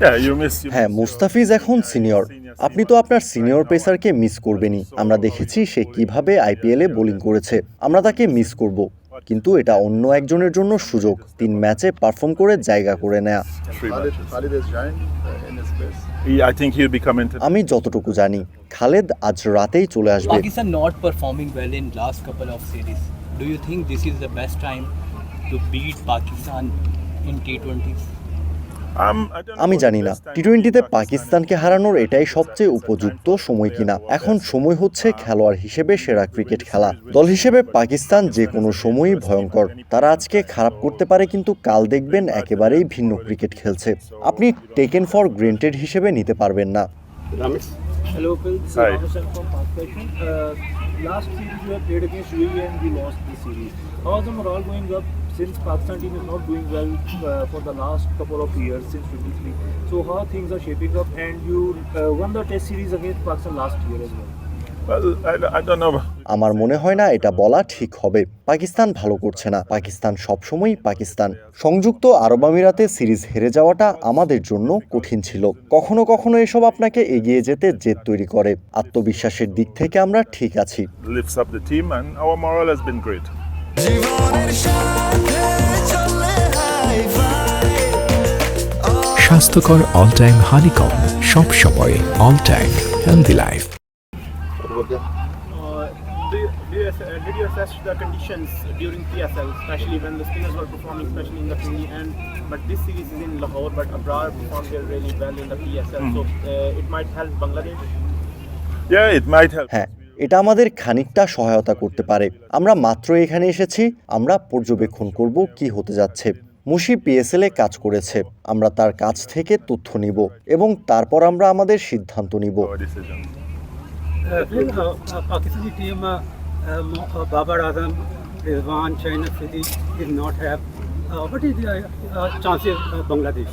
হ্যাঁ, হ্যাঁ মুস্তাফিজ এখন সিনিয়র আপনি তো আপনার সিনিয়র পেসারকে মিস করবেনই। আমরা দেখেছি সে কীভাবে আইপিএলে বোলিং করেছে। আমরা তাকে মিস করব। কিন্তু এটা অন্য একজনের জন্য সুযোগ। তিন ম্যাচে পারফর্ম করে জায়গা করে নেয়া। আমি যতটুকু জানি খালেদ আজ রাতেই চলে আসবে। আমি জানি না। টি টোয়েন্টিতে পাকিস্তানকে হারানোর এটাই সবচেয়ে উপযুক্ত সময় কিনা। এখন সময় হচ্ছে খেলোয়াড় হিসেবে সেরা ক্রিকেট খেলা। দল হিসেবে পাকিস্তান যে কোনো সময়ই ভয়ঙ্কর। তারা আজকে খারাপ করতে পারে কিন্তু কাল দেখবেন একেবারেই ভিন্ন ক্রিকেট খেলছে। আপনি টেকেন ফর গ্রেন্টেড হিসেবে নিতে পারবেন না। Hello, Phil. Hi. From Park Fashion. Uh, last series you have played against UAE and we lost the series. How is the morale going up? Since Pakistan team is not doing well uh, for the last couple of years since 23? So how things are shaping up and you uh, won the test series against Pakistan last year as well. Well, I, I don't know. আমার মনে হয় না এটা বলা ঠিক হবে পাকিস্তান ভালো করছে না পাকিস্তান সবসময়ই পাকিস্তান সংযুক্ত আরব আমিরাতে সিরিজ হেরে যাওয়াটা আমাদের জন্য কঠিন ছিল কখনো কখনো এসব আপনাকে এগিয়ে যেতে জেদ তৈরি করে আত্মবিশ্বাসের দিক থেকে আমরা ঠিক আছি Lifts up স্বাস্থ্যকর অল টাইম হানিকম সব সময় all time healthy life Uh, uh, did you assess the conditions during PSL, especially when the spinners were performing, especially in the Hindi end? But this series is in Lahore, but Abrar performed here really well in the PSL, mm. so uh, it might help Bangladesh. Yeah, it might help. হ্যাঁ এটা আমাদের খানিকটা সহায়তা করতে পারে আমরা মাত্র এখানে এসেছি আমরা পর্যবেক্ষণ করব কি হতে যাচ্ছে মুশি পিএসএল এ কাজ করেছে। আমরা তার কাছ থেকে তথ্য নিব এবং তারপর আমরা আমাদের সিদ্ধান্ত নিব। বাংলাদেশ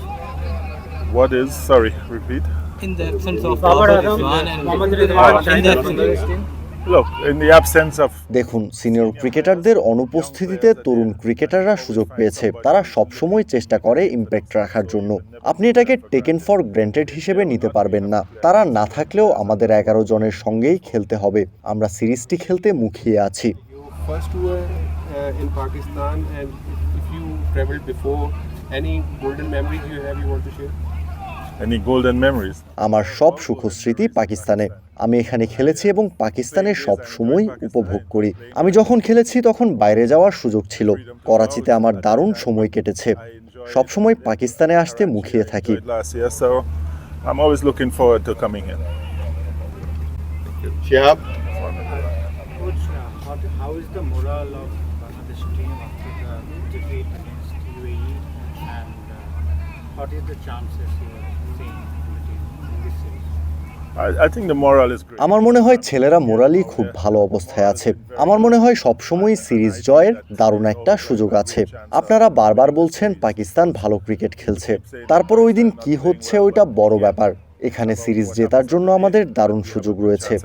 দেখুন সিনিয়র ক্রিকেটারদের অনুপস্থিতিতে তরুণ ক্রিকেটাররা সুযোগ পেয়েছে। তারা সবসময় চেষ্টা করে ইম্প্যাক্ট রাখার জন্য। আপনি এটাকে টেকেন ফর গ্র্যান্টেড হিসেবে নিতে পারবেন না। তারা না থাকলেও আমাদের এগারো জনের সঙ্গেই খেলতে হবে। আমরা সিরিজটি খেলতে মুখিয়ে আছি। আমার সব সুখ স্মৃতি পাকিস্তানে। আমি এখানে খেলেছি এবং পাকিস্তানে সব সময় উপভোগ করি। আমি যখন খেলেছি তখন বাইরে যাওয়ার সুযোগ ছিল। করাচিতে আমার দারুণ সময় কেটেছে। সব সময় পাকিস্তানে আসতে মুখিয়ে থাকি। uh, What is the chances you are seeing? আমার মনে হয় ছেলেরা মোরালি খুব ভালো অবস্থায় আছে। আমার মনে হয় সবসময় সিরিজ জয়ের দারুণ একটা সুযোগ আছে। আপনারা বারবার বলছেন পাকিস্তান ভালো ক্রিকেট খেলছে। তারপর ওই দিন কি হচ্ছে ওইটা বড় ব্যাপার। এখানে সিরিজ জেতার জন্য আমাদের দারুণ সুযোগ রয়েছে।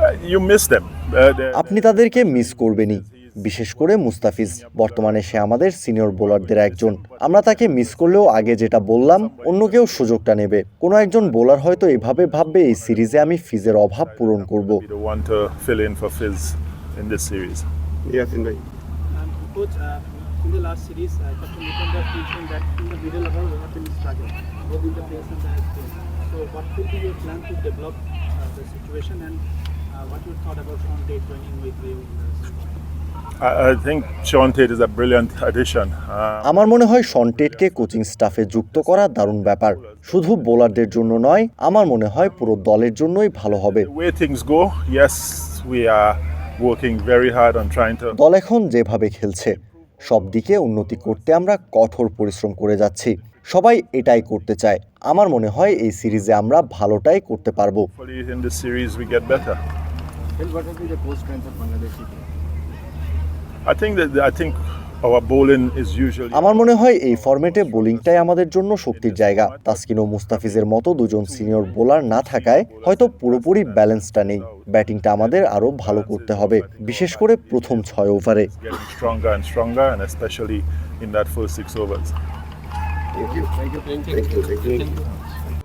Uh. Uh, আপনি তাদেরকে মিস করবেনই। বিশেষ করে মুস্তাফিজ। বর্তমানে সে আমাদের সিনিয়র বোলারদের একজন। আমরা তাকে মিস করলেও আগে যেটা বললাম অন্য কেউ সুযোগটা নেবে। কোনো একজন বোলার হয়তো এভাবে ভাববে এই সিরিজে আমি ফিজের অভাব পূরণ করব। আমার মনে হয় সনটেটকে কোচিং স্টাফে যুক্ত করা দারুণ ব্যাপার। শুধু বোলারদের জন্য নয় আমার মনে হয় পুরো দলের জন্যই ভালো হবে। The way things go, yes, we are working very hard on দল এখন যেভাবে খেলছে সব দিকে উন্নতি করতে আমরা কঠোর পরিশ্রম করে যাচ্ছি। সবাই এটাই করতে চায়। আমার মনে হয় এই সিরিজে আমরা ভালোটাই করতে পারব। আমার মনে হয় এই ফরম্যাটে বোলিংটাই আমাদের জন্য শক্তির জায়গা তাসকিন ও মুস্তাফিজের মতো দুজন সিনিয়র বোলার না থাকায় হয়তো পুরোপুরি ব্যালেন্সটা নেই ব্যাটিংটা আমাদের আরও ভালো করতে হবে বিশেষ করে প্রথম ছয় ওভারে Thank you. Thank you. Thank you. Thank you. Thank you.